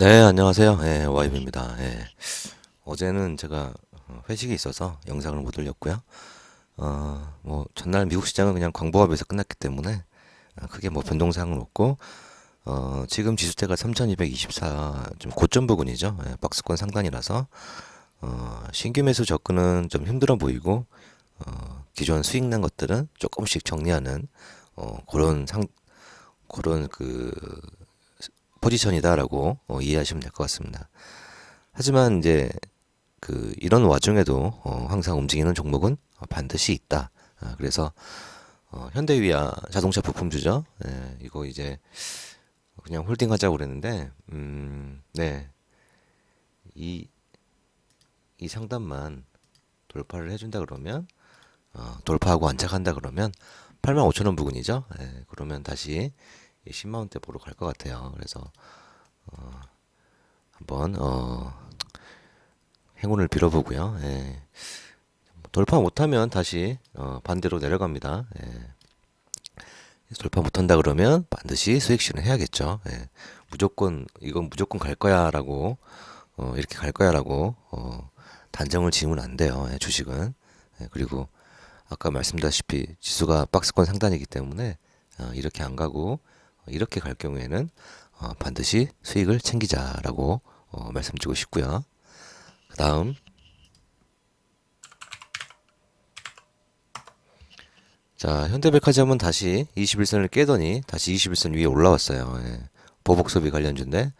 네, 안녕하세요. 예, 와임입니다. 예. 어제는 제가 어, 회식이 있어서 영상을 못 올렸고요. 어, 뭐 전날 미국 시장은 그냥 광보합에서 끝났기 때문에 아, 크게 뭐 변동사항은 없고 어, 지금 지수대가 3224, 좀 고점 부근이죠. 예, 박스권 상단이라서 어, 신규 매수 접근은 좀 힘들어 보이고 어, 기존 수익 난 것들은 조금씩 정리하는 어, 그런 상 그런 그 포지션이다라고 어, 이해하시면 될 것 같습니다. 하지만 이제 그 이런 와중에도 어, 항상 움직이는 종목은 어, 반드시 있다. 아, 그래서 어, 현대위아 자동차 부품주죠. 예, 이거 이제 그냥 홀딩하자고 그랬는데, 음, 네, 이, 이 상단만 돌파를 해준다 그러면 어, 돌파하고 안착한다 그러면 8만 5천 원 부근이죠. 예, 그러면 다시 10만 원대 보러 갈 것 같아요. 그래서 어, 한번 어, 행운을 빌어보고요. 예. 돌파 못하면 다시 어, 반대로 내려갑니다. 예. 돌파 못한다 그러면 반드시 수익 실현 해야겠죠. 예. 무조건 이건 무조건 갈 거야라고 어, 이렇게 갈 거야라고 어, 단정을 지으면 안 돼요. 예, 주식은 예, 그리고 아까 말씀드렸다시피 지수가 박스권 상단이기 때문에 어, 이렇게 안 가고 어, 이렇게 갈 경우에는 어, 반드시 수익을 챙기자라고 어, 말씀드리고 싶고요. 그 다음 자 현대백화점은 다시 21선을 깨더니 다시 21선 위에 올라왔어요. 예. 보복 소비 관련주인데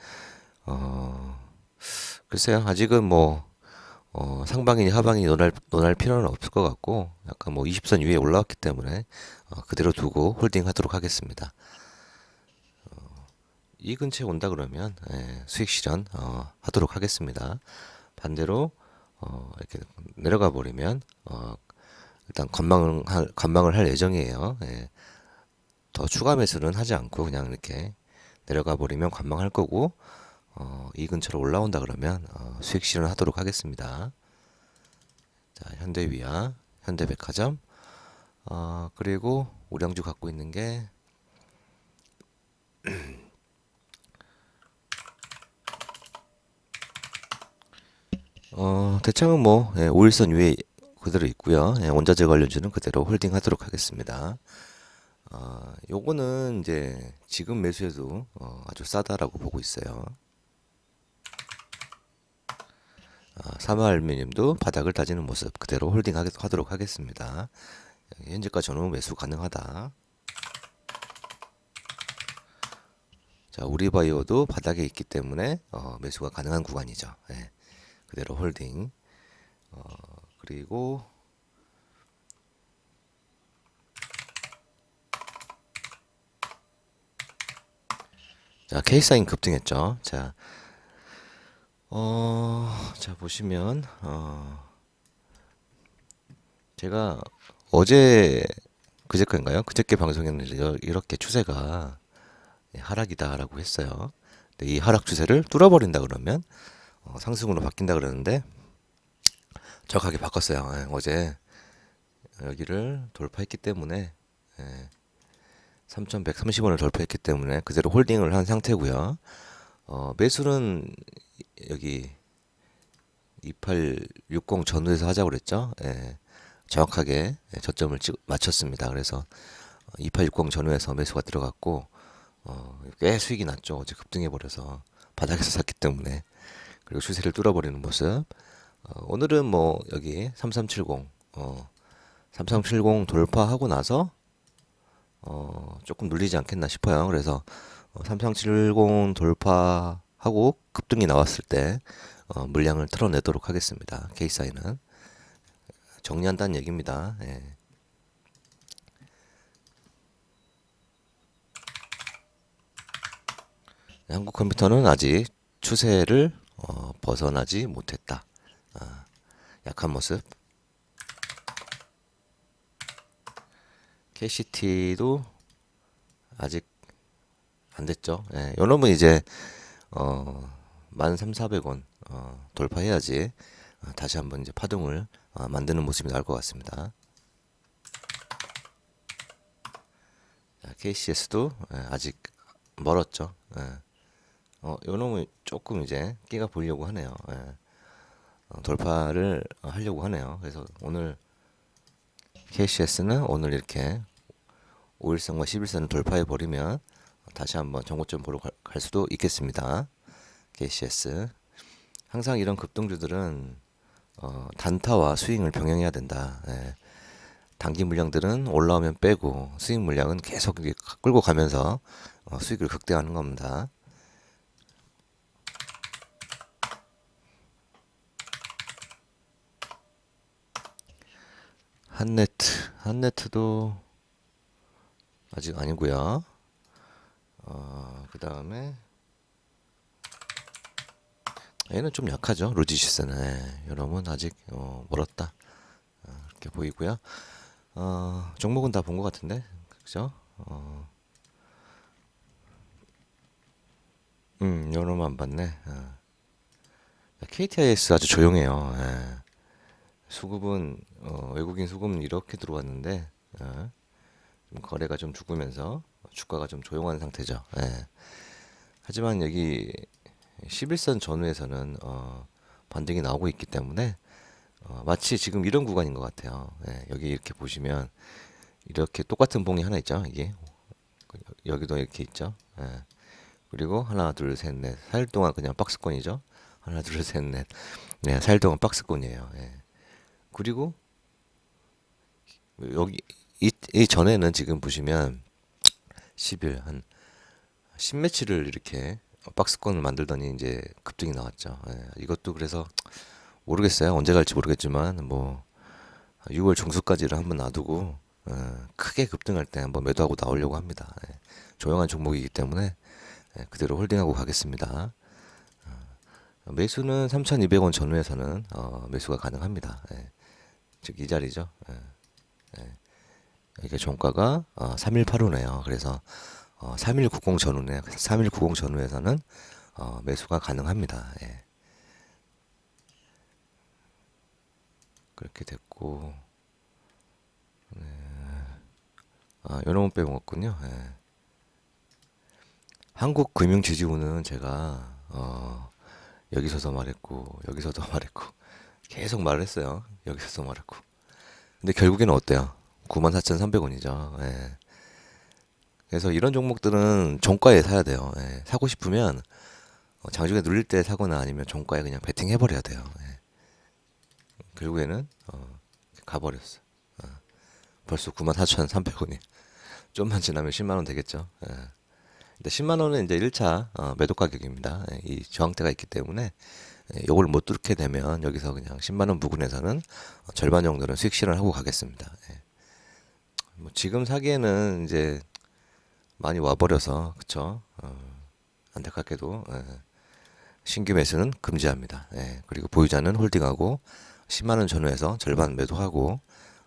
어, 글쎄요 아직은 뭐 어, 상방이니 하방이니 논할, 논할 필요는 없을 것 같고 약간 뭐 20선 위에 올라왔기 때문에 어, 그대로 두고 홀딩 하도록 하겠습니다. 이 근처에 온다 그러면 예, 수익 실현 어, 하도록 하겠습니다. 반대로 어, 이렇게 내려가 버리면 어, 일단 건망을 할, 건망을 할 예정이에요. 예. 더 추가 매수는 하지 않고 그냥 이렇게 내려가 버리면 관망할 거고 어, 이 근처로 올라온다 그러면 어, 수익 실현 하도록 하겠습니다. 자, 현대위아, 현대백화점, 어, 그리고 우량주 갖고 있는 게 어, 대창은 뭐 예, 5일선 위에 그대로 있고요. 예, 원자재 관련주는 그대로 홀딩하도록 하겠습니다. 어, 요거는 이제 지금 매수해도 어, 아주 싸다라고 보고 있어요. 아, 사마알루미늄도 바닥을 다지는 모습 그대로 홀딩하도록 하겠습니다. 현재가 저는 매수 가능하다. 자, 우리바이오도 바닥에 있기 때문에 어, 매수가 가능한 구간이죠. 예. 그대로 홀딩. 어, 그리고 자, 케이사인 급등했죠. 자, 어, 자, 보시면, 어, 제가 어제, 그제께인가요? 그저께 방송했는데, 이렇게 추세가 하락이다라고 했어요. 근데 이 하락 추세를 뚫어버린다 그러면, 어, 상승으로 바뀐다 그러는데, 정확하게 바꿨어요. 예, 어제 여기를 돌파했기 때문에, 예, 3,130원을 돌파했기 때문에 그대로 홀딩을 한 상태고요. 어, 매수는 여기 2860 전후에서 하자고 그랬죠. 예, 정확하게 예, 저점을 찍, 맞췄습니다. 그래서 2860 전후에서 매수가 들어갔고 어, 꽤 수익이 났죠. 어제 급등해 버려서 바닥에서 샀기 때문에 그리고 추세를 뚫어버리는 모습. 어, 오늘은 뭐 여기 3370 어, 3370 돌파하고 나서 어, 조금 눌리지 않겠나 싶어요. 그래서 어, 3370 돌파하고 급등이 나왔을 때 어, 물량을 털어내도록 하겠습니다. 케이사이는 정리한다는 얘기입니다. 예. 한국 컴퓨터는 아직 추세를 어, 벗어나지 못했다. 아, 약한 모습. KCT도 아직 안 됐죠. 예, 요놈은 이제 어, 13,400원 어, 돌파해야지 어, 다시 한번 이제 파동을 어, 만드는 모습이 나올 것 같습니다. 자, KCS도 예, 아직 멀었죠. 예. 어, 요 놈은 조금 이제 끼가 보이려고 하네요. 예. 어, 돌파를 어, 하려고 하네요. 그래서 오늘 KCS는 오늘 이렇게 5일선과 11선을 돌파해 버리면 다시 한번 정고점 보러 갈, 갈 수도 있겠습니다. KCS 항상 이런 급등주들은 어, 단타와 스윙을 병행해야 된다. 예. 단기 물량들은 올라오면 빼고 스윙 물량은 계속 끌고 가면서 어, 수익을 극대화하는 겁니다. 한네트, 한네트도 아직 아니고요. 어, 그 다음에 얘는 좀 약하죠. 루지시스는 네, 여러분 아직 어, 멀었다 어, 이렇게 보이고요. 어, 종목은 다 본 것 같은데, 그죠? 어, 음, 요놈 안 봤네. 어. KTIS 아주 조용해요. 예. 수급은 어, 외국인 수급은 이렇게 들어왔는데 어, 좀 거래가 좀 죽으면서 주가가 좀 조용한 상태죠. 예. 하지만 여기 11선 전후에서는 어, 반등이 나오고 있기 때문에 어, 마치 지금 이런 구간인 것 같아요. 예, 여기 이렇게 보시면 이렇게 똑같은 봉이 하나 있죠. 이게 여기도 이렇게 있죠. 예. 그리고 하나 둘 셋넷살 동안 그냥 박스권이죠. 하나 둘 셋 넷 네, 살 동안 박스권이에요. 예. 그리고 여기 이, 이 전에는 지금 보시면 10일 한 10매치를 이렇게 박스권을 만들더니 이제 급등이 나왔죠. 예, 이것도 그래서 모르겠어요. 언제 갈지 모르겠지만 뭐 6월 중순까지를 한번 놔두고 어, 크게 급등할 때 한번 매도하고 나오려고 합니다. 예, 조용한 종목이기 때문에 예, 그대로 홀딩하고 가겠습니다. 어, 매수는 3,200원 전후에서는 어, 매수가 가능합니다. 예, 즉 이 자리죠. 예, 예. 이게 종가가 어, 3185네요. 그래서 어, 3190 전후네. 3190 전후에서는 어, 매수가 가능합니다. 예. 그렇게 됐고 네. 아 요놈은 빼먹었군요. 예. 한국 금융 지지우는 제가 어, 여기서도 말했고 여기서도 말했고 계속 말을 했어요. 여기서도 말했고 근데 결국에는 어때요? 94,300원이죠. 예. 그래서 이런 종목들은 종가에 사야 돼요. 예. 사고 싶으면 어, 장중에 눌릴 때 사거나 아니면 종가에 그냥 베팅 해버려야 돼요. 예. 결국에는 어, 가버렸어. 어. 벌써 94,300원이. 좀만 지나면 10만 원 되겠죠. 예. 근데 10만 원은 이제 1차 어, 매도 가격입니다. 예, 이 저항대가 있기 때문에 예, 요걸 못 뚫게 되면 여기서 그냥 10만 원 부근에서는 어, 절반 정도는 수익 실현을 하고 가겠습니다. 예. 뭐 지금 사기에는 이제 많이 와버려서 그쵸? 어, 안타깝게도 예. 신규 매수는 금지합니다. 예. 그리고 보유자는 홀딩하고 10만 원 전후에서 절반 매도하고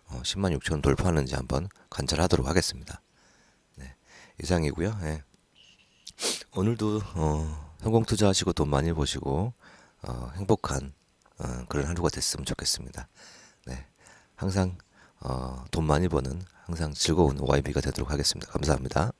어, 10만 6천 원 돌파하는지 한번 관찰하도록 하겠습니다. 네, 이상이고요. 예. 오늘도 어, 성공 투자하시고 돈 많이 버시고 어, 행복한 어, 그런 하루가 됐으면 좋겠습니다. 네, 항상 어, 돈 많이 버는 항상 즐거운 YB가 되도록 하겠습니다. 감사합니다.